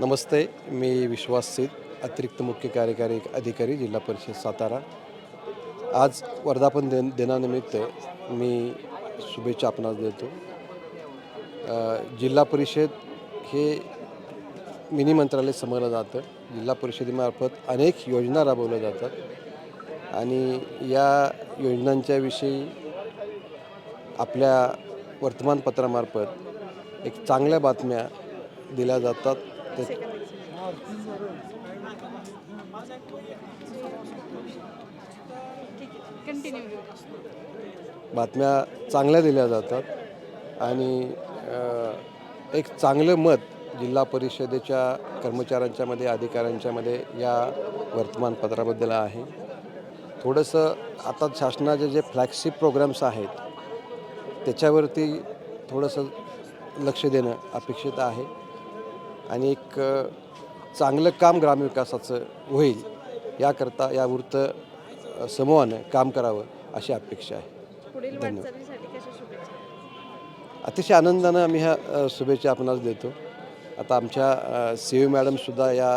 नमस्ते मी विश्वास सिद्ध अतिरिक्त मुख्य कार्यकारी अधिकारी जिल्हा परिषद सातारा. आज वर्धापन दिन दिनानिमित्त मी शुभेच्छा आपणास देतो. जिल्हा परिषद हे मिनी मंत्रालय समजलं जातं. जिल्हा परिषदेमार्फत अनेक योजना राबवल्या जातात. आणि या योजनांच्या विषयी आपल्या वर्तमानपत्रामार्फत एक चांगल्या बातम्या दिल्या जातात. बातम्या चांगल्या दिल्या जातात आणि एक चांगलं मत जिल्हा परिषदेच्या कर्मचाऱ्यांच्यामध्ये अधिकाऱ्यांच्यामध्ये या वर्तमानपत्राबद्दल आहे. थोडंसं आता शासनाचे जे फ्लॅगशिप प्रोग्राम्स आहेत त्याच्यावरती थोडंसं लक्ष देणं अपेक्षित आहे. आणि एक चांगलं काम ग्रामविकासाचं होईल याकरता या वृत्त समूहानं काम करावं अशी अपेक्षा आहे. धन्यवाद. अतिशय आनंदानं आम्ही ह्या शुभेच्छा आपणास देतो. आता आमच्या सी मॅडमसुद्धा या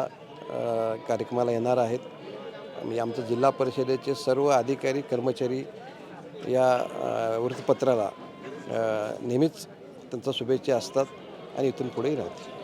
कार्यक्रमाला येणार आहेत. आणि आमच्या जिल्हा परिषदेचे सर्व अधिकारी कर्मचारी या वृत्तपत्राला नेहमीच त्यांच्या शुभेच्छा असतात आणि इथून पुढेही राहतील.